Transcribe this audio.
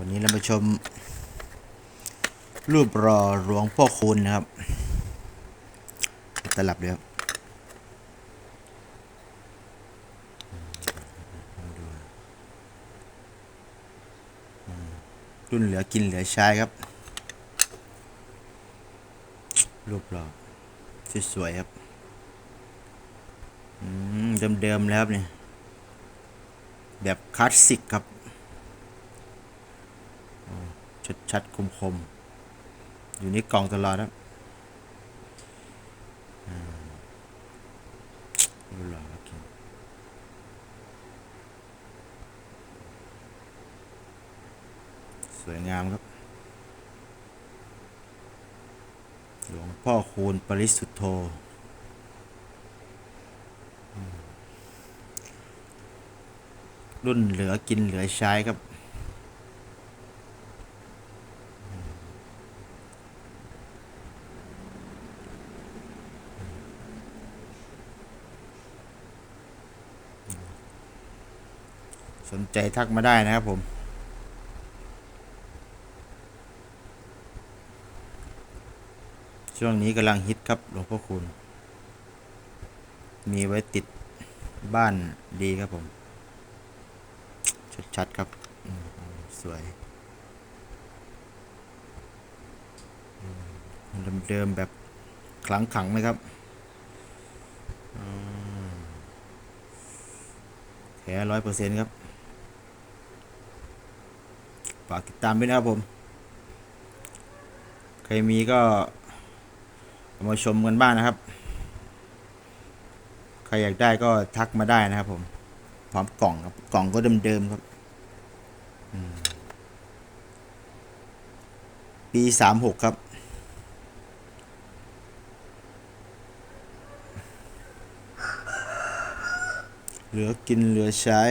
วันนี้เรามาชม รูปรอหลวงพ่อคูณนะครับ ตลับเดียวรุ่นเหลือกินเหลือใช้ครับ รูปรอสวยๆครับเดิมๆแล้วครับเนี่ยแบบคลาสสิกครับ ชัดชัดๆคมคมๆ อยู่ในกล่องตลอดครับอืมดูหล่อครับกินสวยงามครับ หลวงพ่อคูณปริสุทธโธรุ่นเหลือกินเหลือใช้ครับ สนใจทักมาได้นะครับผม ช่วงนี้กำลังฮิตครับหลวงพ่อคุณ มีไว้ติดบ้านดีครับผม ชัดๆครับ สวยเดิมๆแบบขลังขังนะครับอืมแท้ร้อยเปอร์เซ็นต์ครับ ฝากติดตามด้วยนะครับผม ใครมีก็มาชมกันบ้างนะครับ ใครอยากได้ก็ทักมาได้นะครับผม พร้อมกล่องครับ กล่องก็เดิมๆครับ ปีสามหกครับเหลือกินเหลือใช้